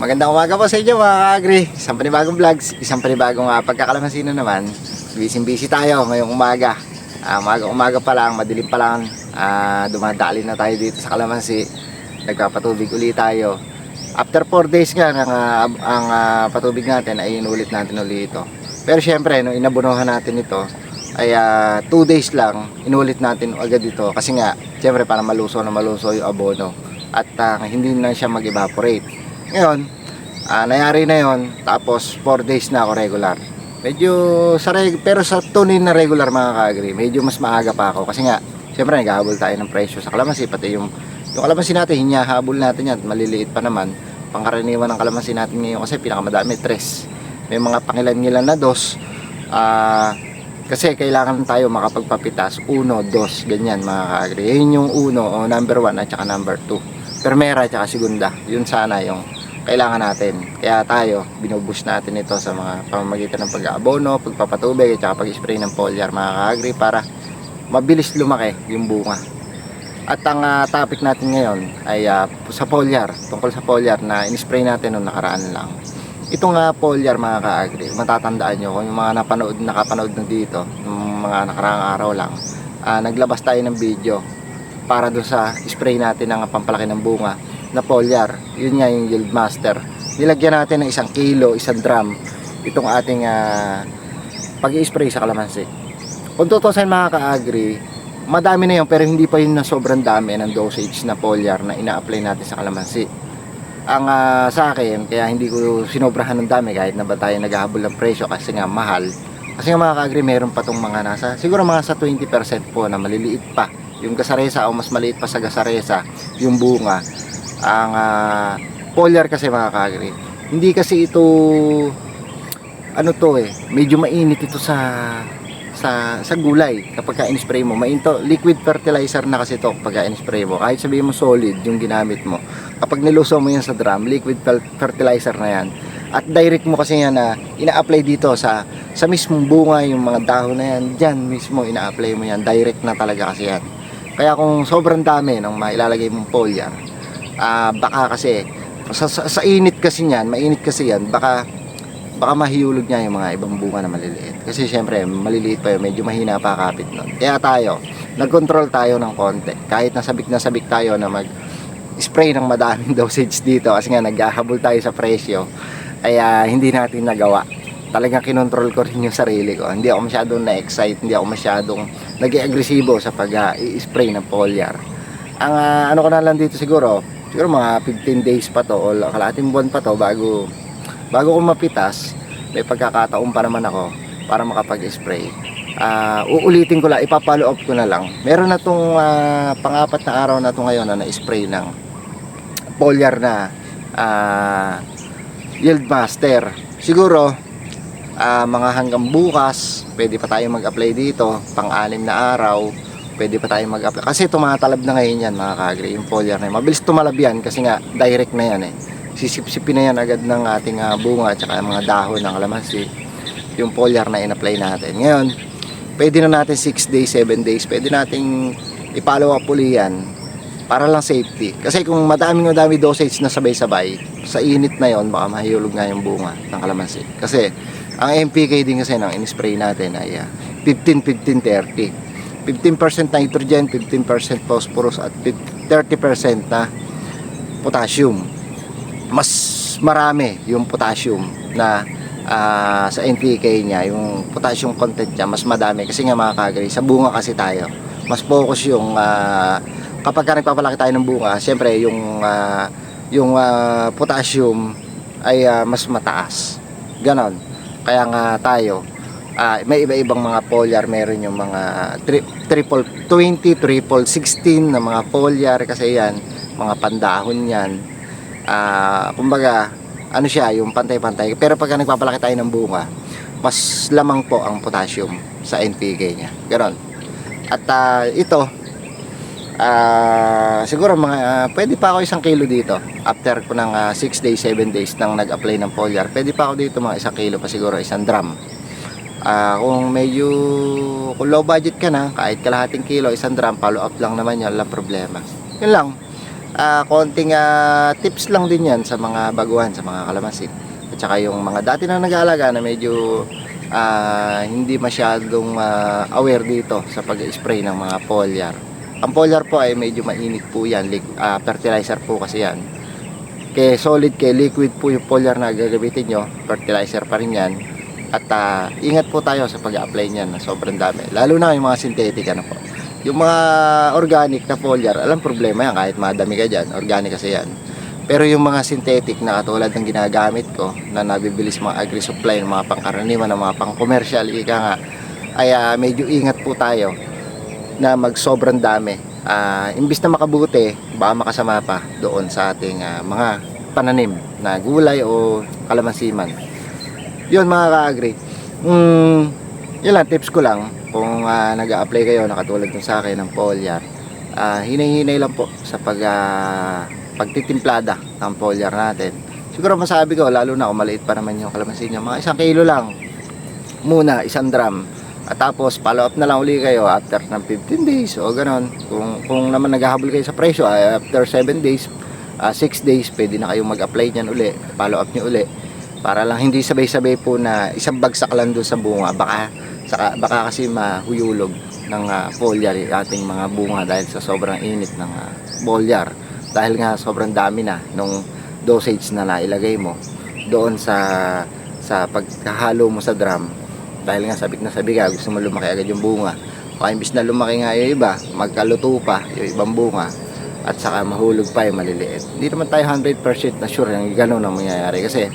Magandang umaga po sa inyo mga ka-agri. Isang panibagong vlogs, isang panibagong uh, pagkakalamasino naman. Busy-busy tayo ngayong umaga. Ah, umaga, umaga pa lang, madilim pa lang. Ah, dumadali na tayo dito sa Kalamansi. Nagpapatubig ulit tayo. After 4 days nga ng, ah, ang ah, patubig natin ay inulit natin ulit ito. Pero syempre, nung inabunuhan natin ito, ay 2 days lang, inulit natin agad ito. Kasi nga, syempre para maluso na maluso yung abono. At ah, hindi na siya mag-evaporate. Ngayon, ah, nangyari na yon tapos 4 days na ako regular. Medyo sa reg pero sa tunin na regular mga ka-agri, medyo mas maaga pa ako. Kasi nga syempre naghahabol tayo ng presyo sa kalamansi pati yung yung kalamansi natin hinahabol natin yan maliliit pa naman. Pangkaraniwan ng kalamansi natin ngayon kasi pinakamadami tres. May mga pangilan-ngilan na dos. Ah kasi kailangan tayo makapagpapitas uno, dos, ganyan mga ka-agri yun yung uno o number one at saka number two. Primera at saka segunda yun sana yung kailangan natin. Kaya tayo, binubus natin ito sa mga pamamagitan ng pag-aabono, pagpapatubig, at pag-spray ng foliar mga ka-agri para mabilis lumaki yung bunga. At ang ah, topic natin ngayon ay ah, sa foliar, tungkol sa foliar na in-spray natin noong nakaraan lang. Itong nga foliar mga ka-agri, matatandaan nyo kung yung mga napanood, nakapanood na dito, ng mga nakaraang araw lang, ah, naglabas tayo ng video para doon sa spray natin ng pampalaki ng bunga na foliar. Yun nga yung yield master. Nilagyan natin ng isang kilo, isang drum itong ating ah, pag-i-spray sa kalamansi. Kung tutusin mga ka-agri, madami na yun pero hindi pa yun na sobrang dami ng dosage na foliar na ina-apply natin sa kalamansi. Ang ah, sa akin, kaya hindi ko sinobrahan ng dami kahit na ba tayo naghahabol ng presyo kasi nga mahal. Kasi nga mga ka-agri, meron pa tong mga nasa, siguro mga sa 20% po na maliliit pa. Yung gasaresa o mas maliit pa sa gasaresa, yung bunga ang uh, foliar kasi mga kagri hindi kasi ito ano to eh medyo mainit ito sa sa sa gulay. Kapag ka in-spray mo mainto liquid fertilizer na kasi to kapag ka in-spray mo. Kahit sabihin mo solid yung ginamit mo. Kapag niluso mo yan sa drum liquid fertilizer na yan. At direct mo kasi yan na ina-apply dito sa sa mismong bunga yung mga dahon na yan. Dyan mismo ina-apply mo yan. Direct na talaga kasi yan. Kaya kung sobrang dami ng mailalagay mong foliar ah baka kasi sa, sa, sa init kasi niyan, mainit kasi yan, baka baka mahihulog niya yung mga ibang bunga na maliliit. Kasi syempre, maliliit pa yun, medyo mahina pa kapit nun. Kaya tayo, nag-control tayo ng konti. Kahit nasabik na sabik tayo na mag spray ng madaming dosage dito kasi nga naghahabol tayo sa presyo ay ah, hindi natin nagawa talagang kinontrol ko rin yung sarili ko hindi ako masyadong na-excite hindi ako masyadong nag-agresibo sa pag-i-spray ng foliar ang ah, ano ko na lang dito siguro siguro mga 15 days pa to o kalahating buwan pa to bago bago ko mapitas may pagkakataon pa naman ako para makapag-spray. Ah, uulitin ko lang ipapollow up ko na lang. Meron na tong ah, pang-apat na araw na to ngayon na na-spray ng foliar na ah, yield master. Siguro ah, mga hanggang bukas pwede pa tayo mag-apply dito pang-anim na araw pwede pa tayo mag-apply. Kasi tumatalab na ngayon yan mga kagri, yung foliar na yan. Mabilis tumalab yan kasi nga direct na yan eh. Sisip-sipin na yan agad ng ating ah, bunga at saka mga dahon ng kalamansi. Yung foliar na in-apply natin. Ngayon, pwede na natin 6 days, 7 days, pwede nating i-follow up uli yan para lang safety. Kasi kung madaming madami dosage na sabay-sabay, sa init na yon baka mahihulog nga yung bunga ng kalamansi. Kasi ang MPK din kasi ng in-spray natin ay ah, 15-15-30. 15% nitrogen, 15% phosphorus at 30% na potassium. Mas marami yung potassium na ah, sa NPK niya, yung potassium content niya, mas madami kasi nga mga kagri, sa bunga kasi tayo. Mas focus yung ah, kapag ka nagpapalaki tayo ng bunga, syempre yung ah, yung ah, potassium ay ah, mas mataas. Ganon. Kaya nga tayo, ah, may iba-ibang mga foliar meron yung mga tri- triple 20, triple 16 na mga foliar kasi yan, mga pandahon yan. Ah, kumbaga, ano siya, yung pantay-pantay. Pero pagka nagpapalaki tayo ng bunga, mas lamang po ang potassium sa NPK niya. Ganon. At ah, ito, ah, siguro mga, ah, pwede pa ako isang kilo dito. After ko ng 6 days, 7 days nang nag-apply ng foliar, pwede pa ako dito mga isang kilo pa siguro, isang drum. Ah, kung medyo kung low budget ka na, kahit kalahating kilo, isang drum, follow up lang naman yan, walang problema. Yun lang. ah, konting ah, tips lang din yan sa mga baguhan, sa mga kalamansin. At saka yung mga dati na nag-aalaga na medyo ah, hindi masyadong ah, aware dito sa pag-spray ng mga foliar. Ang foliar po ay medyo mainit po yan, ah, fertilizer po kasi yan. Kaya solid, kaya liquid po yung foliar na gagamitin nyo, fertilizer pa rin yan. At ah, ingat po tayo sa pag-apply niyan na sobrang dami. Lalo na yung mga synthetic ano po. Yung mga organic na foliar, alam problema yan kahit madami ka dyan, organic kasi yan. Pero yung mga synthetic na katulad ng ginagamit ko na nabibili sa mga agri-supply, ng mga pangkaraniwan, ng mga pang-commercial, ika nga, ay ah, medyo ingat po tayo na mag sobrang dami. Ah, imbis na makabuti, baka makasama pa doon sa ating ah, mga pananim na gulay o kalamansiman. Yun mga ka-agri. Mm, yun lang, tips ko lang kung ah, nag-a-apply kayo na katulad ng sa akin ng foliar. ah hinay-hinay lang po sa pag ah, pagtitimplada ng foliar natin. Siguro masabi ko, lalo na kung maliit pa naman yung kalamansi niya, mga isang kilo lang muna, isang drum. At tapos follow up na lang uli kayo after ng 15 days o ganon. Kung, kung naman naghahabol kayo sa presyo, after 7 days, 6 days, pwede na kayong mag-apply niyan uli, follow up niyo uli. Para lang hindi sabay-sabay po na isang bagsak lang doon sa bunga. Baka, saka, baka kasi mahuyulog ng ah, foliar ating mga bunga dahil sa sobrang init ng uh, foliar. Dahil nga sobrang dami na nung dosage na nailagay mo doon sa sa pagkahalo mo sa drum dahil nga sabik na sabik ka gusto mo lumaki agad yung bunga o imbis na lumaki nga yung iba magkaluto pa yung ibang bunga at saka mahulog pa yung maliliit hindi naman tayo 100% na sure yung gano'n ang mangyayari kasi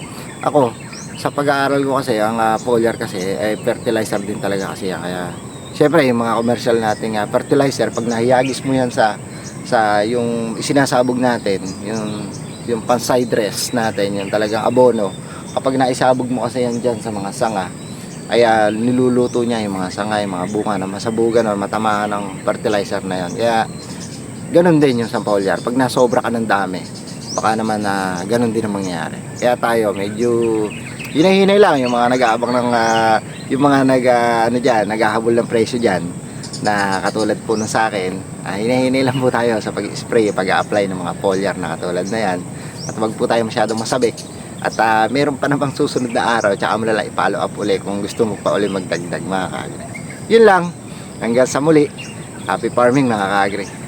ako sa pag-aaral ko kasi ang uh, foliar kasi ay fertilizer din talaga kasi yan kaya syempre yung mga commercial nating uh, fertilizer pag nahiyagis mo yan sa sa yung isinasabog natin yung yung panside dress natin yung talagang abono kapag naisabog mo kasi yan dyan sa mga sanga ay ah, niluluto niya yung mga sanga, yung mga bunga na masabugan o matamaan ng fertilizer na yan. Kaya ganun din yung sa foliar. Pag nasobra ka ng dami, baka naman na ganun din ang mangyayari. Kaya tayo medyo hinay-hinay lang yung mga nag-aabang ng ah, yung mga nag ah, ano diyan, naghahabol ng presyo diyan na katulad po nung sa akin, ah, hinay-hinay lang po tayo sa pag-spray, pag-apply ng mga foliar na katulad na yan. At wag po tayo masyadong masabik. At ah, meron pa namang susunod na araw, tsaka mo lang i-follow up uli kung gusto mo pa uli magdagdag mga kaagri. Yun lang, hanggang sa muli. Happy farming mga kaagri.